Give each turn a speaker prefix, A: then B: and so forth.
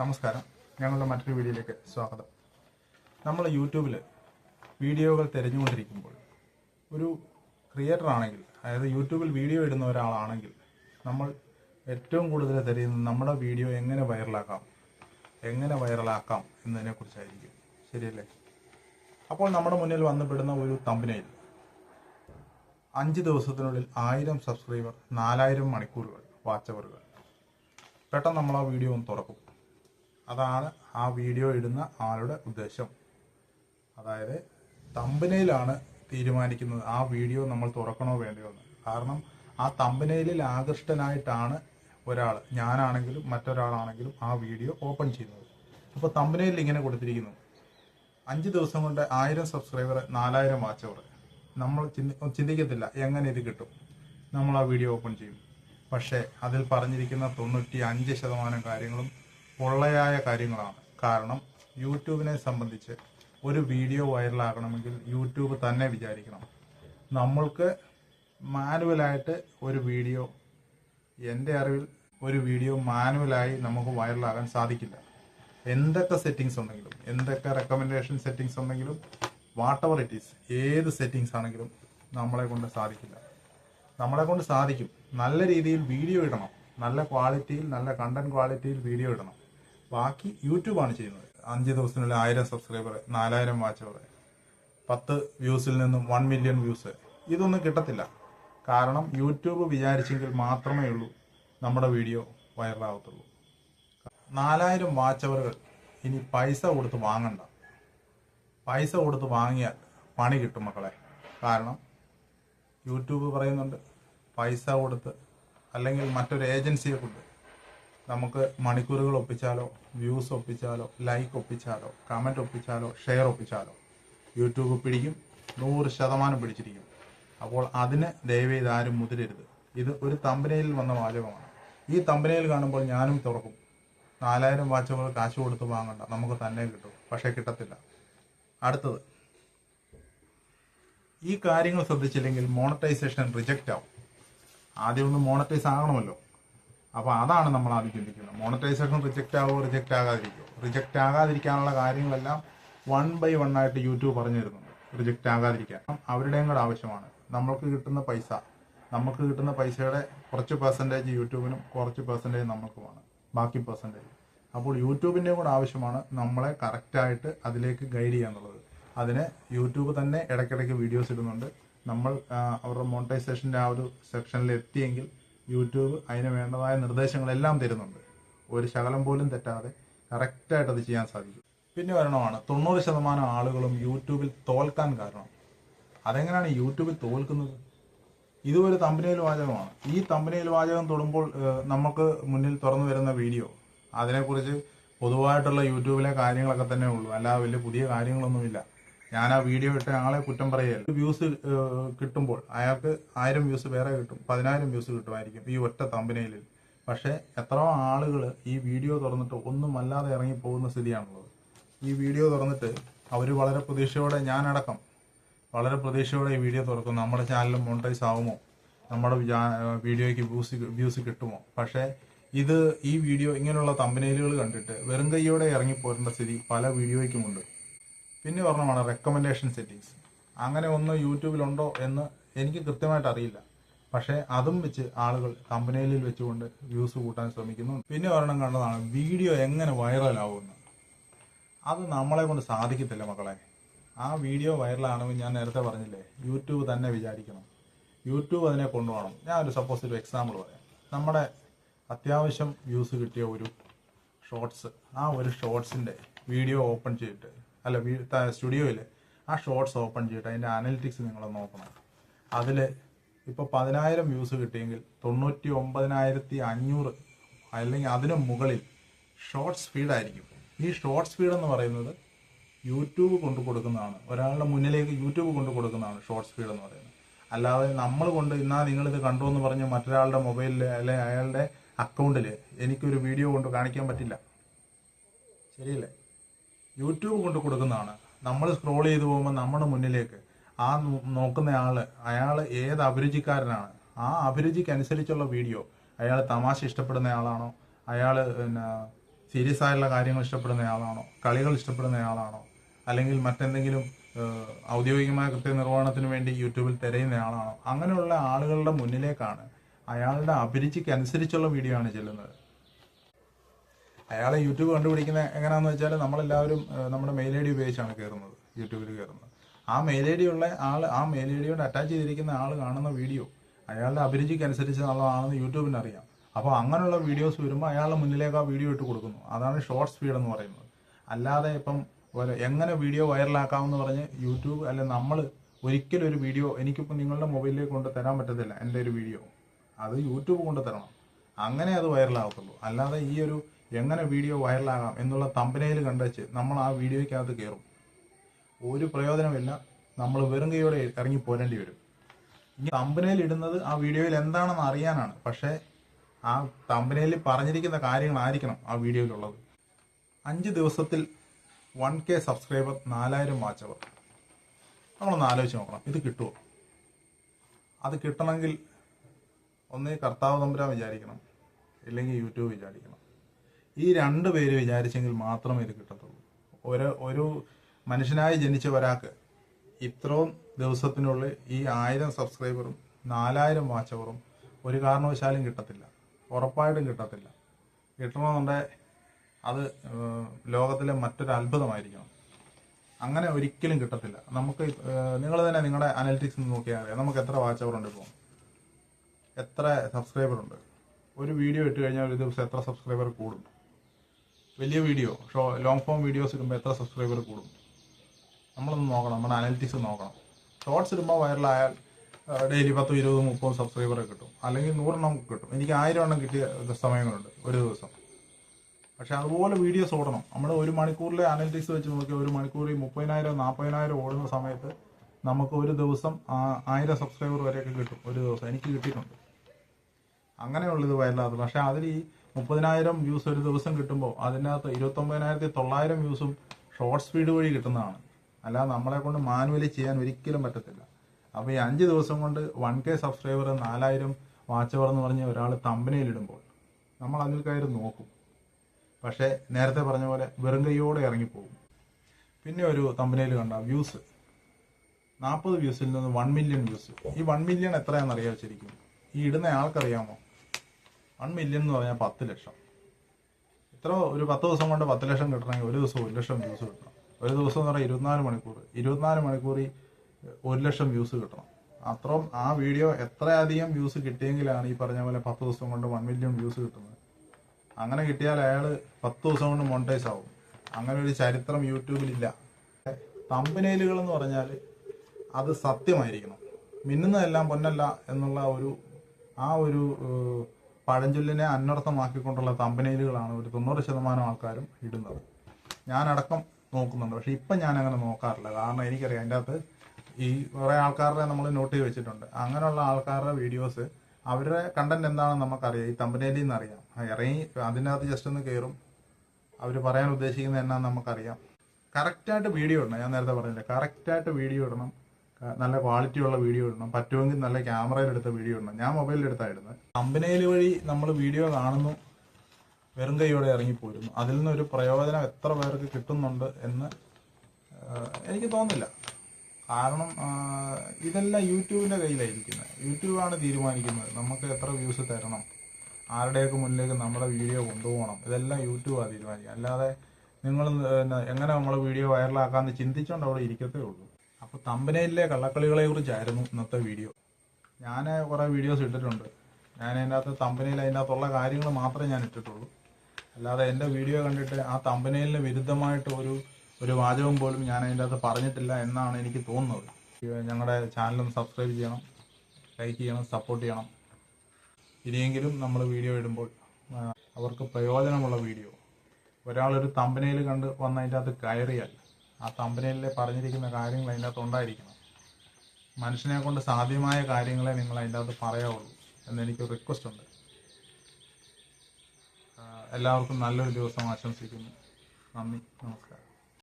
A: നമസ്കാരം. ഞങ്ങളുടെ മറ്റൊരു വീഡിയോയിലേക്ക് സ്വാഗതം. നമ്മൾ യൂട്യൂബിൽ വീഡിയോകൾ തിരഞ്ഞുകൊണ്ടിരിക്കുമ്പോൾ ഒരു ക്രിയേറ്റർ ആണെങ്കിൽ അതായത് യൂട്യൂബിൽ വീഡിയോ ഇടുന്ന ഒരാളാണെങ്കിൽ നമ്മൾ ഏറ്റവും കൂടുതൽ തിരയുന്നത് നമ്മുടെ വീഡിയോ എങ്ങനെ വൈറലാക്കാം എങ്ങനെ വൈറലാക്കാം എന്നതിനെക്കുറിച്ചായിരിക്കും. ശരിയല്ലേ? അപ്പോൾ നമ്മുടെ മുന്നിൽ വന്നുപെടുന്ന ഒരു തമ്പനയിൽ അഞ്ച് ദിവസത്തിനുള്ളിൽ ആയിരം സബ്സ്ക്രൈബർ നാലായിരം മണിക്കൂറുകൾ വാച്ചവറുകൾ പെട്ടെന്ന് നമ്മൾ ആ വീഡിയോ ഒന്ന് തുറക്കും. അതാണ് ആ വീഡിയോ ഇടുന്ന ആളുടെ ഉദ്ദേശം. അതായത് തമ്പനയിലാണ് തീരുമാനിക്കുന്നത് ആ വീഡിയോ നമ്മൾ തുറക്കണോ വേണ്ടയോ എന്ന്. കാരണം ആ തമ്പനയിലിൽ ആകൃഷ്ടനായിട്ടാണ് ഒരാൾ ഞാനാണെങ്കിലും മറ്റൊരാളാണെങ്കിലും ആ വീഡിയോ ഓപ്പൺ ചെയ്യുന്നത്. അപ്പോൾ തമ്പനയിൽ ഇങ്ങനെ കൊടുത്തിരിക്കുന്നു. അഞ്ച് ദിവസം കൊണ്ട് ആയിരം സബ്സ്ക്രൈബർ നാലായിരം വാച്ച് അവർ നമ്മൾ ചിന്തി ചിന്തിക്കത്തില്ല എങ്ങനെ ഇത് കിട്ടും. നമ്മൾ ആ വീഡിയോ ഓപ്പൺ ചെയ്യും. പക്ഷേ അതിൽ പറഞ്ഞിരിക്കുന്ന തൊണ്ണൂറ്റി അഞ്ച് ശതമാനം കാര്യങ്ങളും പൊള്ളയായ കാര്യങ്ങളാണ്. കാരണം യൂട്യൂബിനെ സംബന്ധിച്ച് ഒരു വീഡിയോ വൈറലാകണമെങ്കിൽ യൂട്യൂബ് തന്നെ വിചാരിക്കണം. നമ്മൾക്ക് മാനുവലായിട്ട് ഒരു വീഡിയോ എന്റെ അറിവിൽ ഒരു വീഡിയോ മാനുവലായി നമുക്ക് വൈറലാകാൻ സാധിക്കില്ല. എന്തൊക്കെ സെറ്റിങ്സ് ഉണ്ടെങ്കിലും എന്തൊക്കെ റെക്കമെൻഡേഷൻ സെറ്റിങ്സ് ഉണ്ടെങ്കിലും വാട്ട് എവർ ഇറ്റ് ഈസ് ഏത് സെറ്റിങ്സ് ആണെങ്കിലും നമ്മളെ കൊണ്ട് സാധിക്കില്ല. നമ്മളെ കൊണ്ട് സാധിക്കും. നല്ല രീതിയിൽ വീഡിയോ ഇടണം. നല്ല ക്വാളിറ്റിയിൽ നല്ല കണ്ടന്റ് ക്വാളിറ്റിയിൽ വീഡിയോ ഇടണം. ബാക്കി യൂട്യൂബാണ് ചെയ്യുന്നത്. അഞ്ച് ദിവസത്തിനുള്ളിൽ ആയിരം സബ്സ്ക്രൈബർ നാലായിരം വാച്ചവർ പത്ത് വ്യൂസിൽ നിന്നും വൺ മില്യൺ വ്യൂസ് ഇതൊന്നും കിട്ടത്തില്ല. കാരണം യൂട്യൂബ് വിചാരിച്ചെങ്കിൽ മാത്രമേ ഉള്ളൂ നമ്മുടെ വീഡിയോ വൈറലാകത്തുള്ളൂ നാലായിരം വാച്ചവറുകൾ ഇനി പൈസ കൊടുത്ത് വാങ്ങണ്ട. പൈസ കൊടുത്ത് വാങ്ങിയാൽ പണി കിട്ടും മക്കളെ. കാരണം യൂട്യൂബ് പറയുന്നുണ്ട് പൈസ കൊടുത്ത് അല്ലെങ്കിൽ മറ്റൊരു ഏജൻസിയെ കൊണ്ട് നമുക്ക് മണിക്കൂറുകൾ ഒപ്പിച്ചാലോ വ്യൂസ് ഒപ്പിച്ചാലോ ലൈക്ക് ഒപ്പിച്ചാലോ കമന്റ് ഒപ്പിച്ചാലോ ഷെയർ ഒപ്പിച്ചാലോ യൂട്യൂബ് പിടിക്കും നൂറ് ശതമാനം പിടിച്ചിരിക്കും. അപ്പോൾ അതിന് ദയവേത് ആരും മുതിരരുത്. ഇത് ഒരു തമ്പനയിൽ വന്ന വാചകമാണ്. ഈ തമ്പനയിൽ കാണുമ്പോൾ ഞാനും തുറക്കും. നാലായിരം വാച്ചുകൾ കാശ് കൊടുത്ത് വാങ്ങണ്ട. നമുക്ക് തന്നെ കിട്ടും. പക്ഷേ കിട്ടത്തില്ല. അടുത്തത്. ഈ കാര്യങ്ങൾ ശ്രദ്ധിച്ചില്ലെങ്കിൽ മോണറ്റൈസേഷൻ റിജക്റ്റ് ആവും. ആദ്യം മോണറ്റൈസ് ആകണമല്ലോ. അപ്പോൾ അതാണ് നമ്മൾ ആദ്യം ചിന്തിക്കുന്നത്. മോണിറ്റൈസേഷൻ റിജക്റ്റ് ആവുമോ റിജക്റ്റ് ആകാതിരിക്കുമോ റിജക്റ്റ് ആകാതിരിക്കാനുള്ള കാര്യങ്ങളെല്ലാം വൺ ബൈ വൺ ആയിട്ട് യൂട്യൂബ് പറഞ്ഞു തരുന്നുണ്ട് റിജക്റ്റ് ആകാതിരിക്കാൻ. അവരുടെയും കൂടെ ആവശ്യമാണ്. നമ്മൾക്ക് കിട്ടുന്ന പൈസ നമുക്ക് കിട്ടുന്ന പൈസയുടെ കുറച്ച് പെർസെന്റേജ് യൂട്യൂബിനും കുറച്ച് പെർസെന്റേജ് നമുക്കുമാണ് ബാക്കി പെർസെന്റേജ് അപ്പോൾ യൂട്യൂബിന്റെയും കൂടെ ആവശ്യമാണ് നമ്മളെ കറക്റ്റായിട്ട് അതിലേക്ക് ഗൈഡ് ചെയ്യാന്നുള്ളത് അതിന് യൂട്യൂബ് തന്നെ ഇടയ്ക്കിടയ്ക്ക് വീഡിയോസ് ഇടുന്നുണ്ട്. നമ്മൾ അവരുടെ മോണിറ്റൈസേഷന്റെ ആ ഒരു സെക്ഷനിൽ എത്തിയെങ്കിൽ യൂട്യൂബ് അതിന് വേണ്ടതായ നിർദ്ദേശങ്ങളെല്ലാം തരുന്നുണ്ട്. ഒരു ശകലം പോലും തെറ്റാതെ കറക്റ്റായിട്ട് അത് ചെയ്യാൻ സാധിക്കും. പിന്നെ വരണമാണ് തൊണ്ണൂറ് ശതമാനം ആളുകളും യൂട്യൂബിൽ തോൽക്കാൻ കാരണം. അതെങ്ങനെയാണ് യൂട്യൂബിൽ തോൽക്കുന്നത്? ഇതും ഒരു തമ്പനയിൽ വാചകമാണ്. ഈ തമ്പനയിൽ വാചകം തൊടുമ്പോൾ നമുക്ക് മുന്നിൽ തുറന്നു വരുന്ന വീഡിയോ അതിനെക്കുറിച്ച് പൊതുവായിട്ടുള്ള യൂട്യൂബിലെ കാര്യങ്ങളൊക്കെ തന്നെ ഉള്ളൂ. അല്ലാതെ വലിയ പുതിയ കാര്യങ്ങളൊന്നുമില്ല. ഞാൻ ആ വീഡിയോ ഇട്ട ആളെ കുറ്റം പറയുകയല്ല. വ്യൂസ് കിട്ടുമ്പോൾ അയാൾക്ക് ആയിരം വ്യൂസ് വേറെ കിട്ടും പതിനായിരം വ്യൂസ് കിട്ടുമായിരിക്കും ഈ ഒറ്റ തമ്പനയിൽ പക്ഷേ എത്ര ആളുകൾ ഈ വീഡിയോ തുറന്നിട്ട് ഒന്നും അല്ലാതെ ഇറങ്ങി പോകുന്ന സ്ഥിതിയാണുള്ളത്. ഈ വീഡിയോ തുറന്നിട്ട് അവർ വളരെ പ്രതീക്ഷയോടെ ഞാനടക്കം വളരെ പ്രതീക്ഷയോടെ ഈ വീഡിയോ തുറക്കും. നമ്മുടെ ചാനൽ മോണിറ്റൈസ് ആവുമോ? നമ്മുടെ വീഡിയോയ്ക്ക് വ്യൂസ് വ്യൂസ് കിട്ടുമോ? പക്ഷേ ഇത് ഈ വീഡിയോ ഇങ്ങനെയുള്ള തമ്പനയിലുകൾ കണ്ടിട്ട് വെറും കൈയോടെ ഇറങ്ങിപ്പോരേണ്ട സ്ഥിതി പല വീഡിയോയ്ക്കുമുണ്ട്. പിന്നെ പറഞ്ഞതാണ് റെക്കമെൻഡേഷൻ സെറ്റിങ്സ് അങ്ങനെ ഒന്ന് യൂട്യൂബിലുണ്ടോ എന്ന് എനിക്ക് കൃത്യമായിട്ട് അറിയില്ല. പക്ഷേ അതും വെച്ച് ആളുകൾ കമ്പനിയിൽ വെച്ചുകൊണ്ട് വ്യൂസ് കൂട്ടാൻ ശ്രമിക്കുന്നു. പിന്നെ ഒരെണ്ണം കണ്ടതാണ് വീഡിയോ എങ്ങനെ വൈറലാവുമെന്ന് അത് നമ്മളെ കൊണ്ട് സാധിക്കത്തില്ല മക്കളെ. ആ വീഡിയോ വൈറലാണെങ്കിൽ ഞാൻ നേരത്തെ പറഞ്ഞില്ലേ യൂട്യൂബ് തന്നെ വിചാരിക്കണം. യൂട്യൂബ് അതിനെ കൊണ്ടുപോകണം. ഞാൻ ഒരു സപ്പോസ് ഒരു എക്സാമ്പിൾ പറയാം. നമ്മുടെ അത്യാവശ്യം വ്യൂസ് കിട്ടിയ ഒരു ഷോർട്സ് ആ ഒരു ഷോർട്സിന്റെ വീഡിയോ ഓപ്പൺ ചെയ്തിട്ട് അല്ല സ്റ്റുഡിയോയിൽ ആ ഷോർട്സ് ഓപ്പൺ ചെയ്തിട്ട് അതിന്റെ അനലിറ്റിക്സ് നിങ്ങൾ നോക്കണം. അതിൽ ഇപ്പോൾ പതിനായിരം വ്യൂസ് കിട്ടിയെങ്കിൽ തൊണ്ണൂറ്റി ഒമ്പതിനായിരത്തി അഞ്ഞൂറ് അല്ലെങ്കിൽ അതിന് മുകളിൽ ഷോർട്ട് സ്പീഡായിരിക്കും ഈ ഷോർട്ട് സ്പീഡ് എന്ന് പറയുന്നത് യൂട്യൂബ് കൊണ്ടു കൊടുക്കുന്നതാണ്. ഒരാളുടെ മുന്നിലേക്ക് യൂട്യൂബ് കൊണ്ടു കൊടുക്കുന്നതാണ് ഷോർട്ട് സ്പീഡ് എന്ന് പറയുന്നത്. അല്ലാതെ നമ്മൾ കൊണ്ട് ഇന്നാ നിങ്ങളിത് കണ്ടു എന്ന് പറഞ്ഞ് മറ്റൊരാളുടെ മൊബൈലിൽ അല്ലെ അയാളുടെ അക്കൗണ്ടിൽ എനിക്കൊരു വീഡിയോ കൊണ്ട് കാണിക്കാൻ പറ്റില്ല. ശരിയല്ലേ? യൂട്യൂബ് കൊണ്ട് കൊടുക്കുന്നതാണ്. നമ്മൾ സ്ക്രോൾ ചെയ്തു പോകുമ്പോൾ നമ്മുടെ മുന്നിലേക്ക് ആ നോക്കുന്ന ആൾ അയാൾ ഏത് അഭിരുചിക്കാരനാണ്? ആ അഭിരുചിക്കനുസരിച്ചുള്ള വീഡിയോ. അയാൾ തമാശ ഇഷ്ടപ്പെടുന്ന ആളാണോ? അയാൾ പിന്നെ സീരിയസ് ആയിട്ടുള്ള കാര്യങ്ങൾ ഇഷ്ടപ്പെടുന്ന ആളാണോ? കളികൾ ഇഷ്ടപ്പെടുന്ന ആളാണോ? അല്ലെങ്കിൽ മറ്റെന്തെങ്കിലും ഔദ്യോഗികമായ കൃത്യനിർവഹണത്തിന് വേണ്ടി യൂട്യൂബിൽ തിരയുന്ന ആളാണോ? അങ്ങനെയുള്ള ആളുകളുടെ മുന്നിലേക്കാണ് അയാളുടെ അഭിരുചിക്കനുസരിച്ചുള്ള വീഡിയോ ആണ് ചെല്ലുന്നത്. അയാളെ യൂട്യൂബ് കണ്ടുപിടിക്കുന്ന എങ്ങനെയാണെന്ന് വെച്ചാൽ നമ്മളെല്ലാവരും നമ്മുടെ മെയിൽ ഐ ഡി ഉപയോഗിച്ചാണ് കയറുന്നത് യൂട്യൂബിൽ കയറുന്നത് ആ മെയിൽ ഐ ഡി ഉള്ള ആൾ ആ മെയിൽ ഐ ഡിയോട് അറ്റാച്ച് ചെയ്തിരിക്കുന്ന ആൾ കാണുന്ന വീഡിയോ അയാളുടെ അഭിരുചിക്ക് അനുസരിച്ച് നല്ലതാണെന്ന് യൂട്യൂബിന് അറിയാം. അപ്പോൾ അങ്ങനെയുള്ള വീഡിയോസ് വരുമ്പോൾ അയാളുടെ മുന്നിലേക്ക് ആ വീഡിയോ ഇട്ട് കൊടുക്കുന്നു. അതാണ് ഷോർട്ട് സ്പീഡ് എന്ന് പറയുന്നത്. അല്ലാതെ ഇപ്പം എങ്ങനെ വീഡിയോ വൈറലാക്കാമെന്ന് പറഞ്ഞ് യൂട്യൂബ് അല്ലെ നമ്മൾ ഒരിക്കലും ഒരു വീഡിയോ എനിക്കിപ്പോൾ നിങ്ങളുടെ മൊബൈലിലേക്ക് കൊണ്ട് തരാൻ പറ്റത്തില്ല എന്റെ ഒരു വീഡിയോ അത് യൂട്യൂബ് കൊണ്ട് തരണം. അങ്ങനെ അത് വൈറലാകത്തുള്ളൂ അല്ലാതെ ഈ ഒരു എങ്ങനെ വീഡിയോ വൈറലാകാം എന്നുള്ള തമ്പനയിൽ കണ്ടുവച്ച് നമ്മൾ ആ വീഡിയോയ്ക്കകത്ത് കയറും ഒരു പ്രയോജനമില്ല നമ്മൾ വെറും കൈയോടെ ഇറങ്ങി പോരേണ്ടി വരും. ഇനി തമ്പനയിൽ ഇടുന്നത് ആ വീഡിയോയിൽ എന്താണെന്ന് അറിയാനാണ്. പക്ഷേ ആ തമ്പനയിൽ പറഞ്ഞിരിക്കുന്ന കാര്യങ്ങളായിരിക്കണം ആ വീഡിയോയിലുള്ളത്. അഞ്ച് ദിവസത്തിൽ വൺ കെ സബ്സ്ക്രൈബർ നാലായിരം വാച്ചവർ. നമ്മളൊന്ന് ആലോചിച്ച് നോക്കണം. ഇത് കിട്ടുമോ അത് കിട്ടണമെങ്കിൽ ഒന്നേ കർത്താവ് തമ്പുരാൻ വിചാരിക്കണം. ഇല്ലെങ്കിൽ യൂട്യൂബ് വിചാരിക്കണം. ഈ രണ്ട് പേര് വിചാരിച്ചെങ്കിൽ മാത്രമേ ഇത് കിട്ടത്തുള്ളൂ. ഒരു ഒരു മനുഷ്യനായി ജനിച്ച ഒരാൾക്ക് ഇത്രയും ദിവസത്തിനുള്ളിൽ ഈ ആയിരം സബ്സ്ക്രൈബറും നാലായിരം വാച്ചവറും ഒരു കാരണവശാലും കിട്ടത്തില്ല. ഉറപ്പായിട്ടും കിട്ടത്തില്ല. കിട്ടണമെന്നുണ്ടെങ്കിൽ അത് ലോകത്തിലെ മറ്റൊരു അത്ഭുതമായിരിക്കണം. അങ്ങനെ ഒരിക്കലും കിട്ടത്തില്ല. നമുക്ക് നിങ്ങൾ തന്നെ നിങ്ങളുടെ അനലിറ്റിക്സ് നോക്കിയാൽ അറിയാം. നമുക്ക് എത്ര വാച്ചവർ ഉണ്ട് ഇപ്പോൾ എത്ര സബ്സ്ക്രൈബർ ഉണ്ട് ഒരു വീഡിയോ ഇട്ട് കഴിഞ്ഞാൽ ഒരു ദിവസം എത്ര സബ്സ്ക്രൈബർ കൂടും? വലിയ video show long form videos ഇടുമ്പോൾ എത്ര സബ്സ്ക്രൈബർ കൂടും? നമ്മളൊന്ന് നോക്കണം നമ്മുടെ അനലിറ്റിക്സ് നോക്കണം. ഷോർട്സ് ഇടുമ്പോൾ വൈറലായാൽ ഡെയിലി പത്തും ഇരുപതും മുപ്പതും സബ്സ്ക്രൈബർ കിട്ടും. അല്ലെങ്കിൽ നൂറെണ്ണം കിട്ടും. എനിക്ക് ആയിരം എണ്ണം കിട്ടിയ സമയങ്ങളുണ്ട് ഒരു ദിവസം. പക്ഷെ അതുപോലെ വീഡിയോസ് ഓടണം. നമ്മൾ ഒരു മണിക്കൂറിലെ അനലിറ്റിക്സ് വെച്ച് നോക്കിയാൽ ഒരു മണിക്കൂറിൽ മുപ്പതിനായിരം നാൽപ്പതിനായിരം ഓടുന്ന സമയത്ത് നമുക്ക് ഒരു ദിവസം ആയിരം സബ്സ്ക്രൈബർ വരെയൊക്കെ കിട്ടും. ഒരു ദിവസം എനിക്ക് കിട്ടിയിട്ടുണ്ട്. അങ്ങനെയുള്ളത് വയലാത് പക്ഷെ അതിൽ ഈ മുപ്പതിനായിരം വ്യൂസ് ഒരു ദിവസം കിട്ടുമ്പോൾ അതിനകത്ത് ഇരുപത്തൊമ്പതിനായിരത്തി തൊള്ളായിരം വ്യൂസും ഷോർട്ട് സ്പീഡ് വഴി കിട്ടുന്നതാണ്. അല്ലാതെ നമ്മളെ കൊണ്ട് മാനുവലി ചെയ്യാൻ ഒരിക്കലും പറ്റത്തില്ല. അപ്പോൾ ഈ അഞ്ച് ദിവസം കൊണ്ട് വൺ കെ സബ്സ്ക്രൈബർ നാലായിരം അവർ എന്ന് പറഞ്ഞ ഒരാൾ തമ്പനയിലിടുമ്പോൾ നമ്മൾ അതിൽ കയറി നോക്കും. പക്ഷേ നേരത്തെ പറഞ്ഞ പോലെ വെറും കൈയോടെ ഇറങ്ങിപ്പോകും. പിന്നെ ഒരു തമ്പനയിൽ കണ്ട വ്യൂസ് നാൽപ്പത് വ്യൂസിൽ നിന്ന് വൺ മില്യൺ വ്യൂസ് ഈ വൺ മില്യൺ എത്രയാണെന്ന് അറിയാം വെച്ചിരിക്കും ഈ ഇടുന്ന ആൾക്കറിയാമോ? മില്യൺ എന്ന് പറഞ്ഞാൽ പത്ത് ലക്ഷം. ഇത്ര ഒരു പത്ത് ദിവസം കൊണ്ട് പത്ത് ലക്ഷം കിട്ടണമെങ്കിൽ ഒരു ദിവസം ഒരു ലക്ഷം വ്യൂസ് കിട്ടണം. ഒരു ദിവസം എന്ന് പറഞ്ഞാൽ ഇരുപത്തിനാല് മണിക്കൂർ. ഇരുപത്തിനാല് മണിക്കൂറിൽ ഒരു ലക്ഷം വ്യൂസ് കിട്ടണം. അത്രയും ആ വീഡിയോ എത്രയധികം വ്യൂസ് കിട്ടിയെങ്കിലാണ് ഈ പറഞ്ഞ പോലെ പത്ത് ദിവസം കൊണ്ട് വൺ മില്യൺ വ്യൂസ് കിട്ടുന്നത്. അങ്ങനെ കിട്ടിയാൽ അയാൾ പത്ത് ദിവസം കൊണ്ട് മോണിറ്റൈസ് ആവും. അങ്ങനെ ഒരു ചരിത്രം യൂട്യൂബിലില്ല തമ്പനയിലുകൾ എന്ന് പറഞ്ഞാൽ അത് സത്യമായിരിക്കണം. മിന്നുന്നതെല്ലാം പൊന്നല്ല എന്നുള്ള ഒരു ആ ഒരു പഴഞ്ചൊല്ലിനെ അന്വർത്ഥമാക്കിക്കൊണ്ടുള്ള തമ്പനയിലുകളാണ് ഒരു തൊണ്ണൂറ് ശതമാനം ആൾക്കാരും ഇടുന്നത്. ഞാനടക്കം നോക്കുന്നുണ്ട്. പക്ഷെ ഇപ്പം ഞാൻ അങ്ങനെ നോക്കാറില്ല. കാരണം എനിക്കറിയാം അതിന്റെ അകത്ത് ഈ കുറേ ആൾക്കാരുടെ നമ്മൾ നോട്ട് ചെയ്ത് വെച്ചിട്ടുണ്ട്. അങ്ങനെയുള്ള ആൾക്കാരുടെ വീഡിയോസ് അവരുടെ കണ്ടന്റ് എന്താണെന്ന് നമുക്കറിയാം. ഈ തമ്പനയിലിൽ നിന്ന് അറിയാം ഇറങ്ങി അതിനകത്ത് ജസ്റ്റ് ഒന്ന് കയറും അവർ പറയാൻ ഉദ്ദേശിക്കുന്നത് എന്നാന്ന് നമുക്കറിയാം. കറക്റ്റായിട്ട് വീഡിയോ ഇടണം. ഞാൻ നേരത്തെ പറഞ്ഞില്ലേ കറക്റ്റായിട്ട് വീഡിയോ ഇടണം. നല്ല ക്വാളിറ്റി ഉള്ള വീഡിയോ ഇടണം. പറ്റുമെങ്കിൽ നല്ല ക്യാമറയിൽ എടുത്ത വീഡിയോ ഇടണം. ഞാൻ ഇടുന്നത് കമ്പനിയിൽ വഴി നമ്മൾ വീഡിയോ കാണുന്നു. വെറും കൈയോടെ ഇറങ്ങിപ്പോരുന്നു. അതിൽ നിന്നൊരു പ്രയോജനം എത്ര പേർക്ക് കിട്ടുന്നുണ്ട് എന്ന് എനിക്ക് തോന്നുന്നില്ല. കാരണം ഇതെല്ലാം യൂട്യൂബിന്റെ കയ്യിലായിരിക്കുന്നത്. യൂട്യൂബാണ് തീരുമാനിക്കുന്നത്. നമുക്ക് എത്ര വ്യൂസ് തരണം. ആരുടെയൊക്കെ മുന്നിലേക്ക് നമ്മുടെ വീഡിയോ കൊണ്ടുപോകണം. ഇതെല്ലാം യൂട്യൂബാണ് തീരുമാനിക്കുക അല്ലാതെ നിങ്ങൾ എങ്ങനെ നമ്മൾ വീഡിയോ വൈറലാക്കാമെന്ന് ചിന്തിച്ചുകൊണ്ട് അവിടെ ഇരിക്കത്തേ ഉള്ളൂ. അപ്പോൾ തമ്പനയിലെ കള്ളക്കളികളെ കുറിച്ചായിരുന്നു ഇന്നത്തെ വീഡിയോ ഞാൻ കുറേ വീഡിയോസ് ഇട്ടിട്ടുണ്ട്. ഞാൻ അതിന്റെ അകത്ത് തമ്പനയിൽ അതിന്റെ അകത്തുള്ള കാര്യങ്ങൾ മാത്രമേ ഞാൻ ഇട്ടിട്ടുള്ളൂ. അല്ലാതെ എന്റെ വീഡിയോ കണ്ടിട്ട് ആ തമ്പനയിലിന് വിരുദ്ധമായിട്ട് ഒരു ഒരു വാചകം പോലും ഞാൻ അതിന്റെ അകത്ത് പറഞ്ഞിട്ടില്ല എന്നാണ് എനിക്ക് തോന്നുന്നത്. ഞങ്ങളുടെ ചാനലും സബ്സ്ക്രൈബ് ചെയ്യണം ലൈക്ക് ചെയ്യണം സപ്പോർട്ട് ചെയ്യണം. ഇനിയെങ്കിലും നമ്മൾ വീഡിയോ ഇടുമ്പോൾ അവർക്ക് പ്രയോജനമുള്ള വീഡിയോ ഒരാളൊരു തമ്പനയിൽ കണ്ട് വന്നതിന്റെ അകത്ത് കയറിയാൽ ആ തമ്പനയിലെ പറഞ്ഞിരിക്കുന്ന കാര്യങ്ങൾ അതിന്റെ അകത്ത് ഉണ്ടായിരിക്കണം. മനുഷ്യനെ കൊണ്ട് സാധ്യമായ കാര്യങ്ങളെ നിങ്ങൾ അതിന്റെ അകത്ത് പറയാവുള്ളൂ എന്നെനിക്ക് റിക്വസ്റ്റ് ഉണ്ട്. എല്ലാവർക്കും നല്ലൊരു ദിവസം ആശംസിക്കുന്നു. നന്ദി. നമസ്കാരം.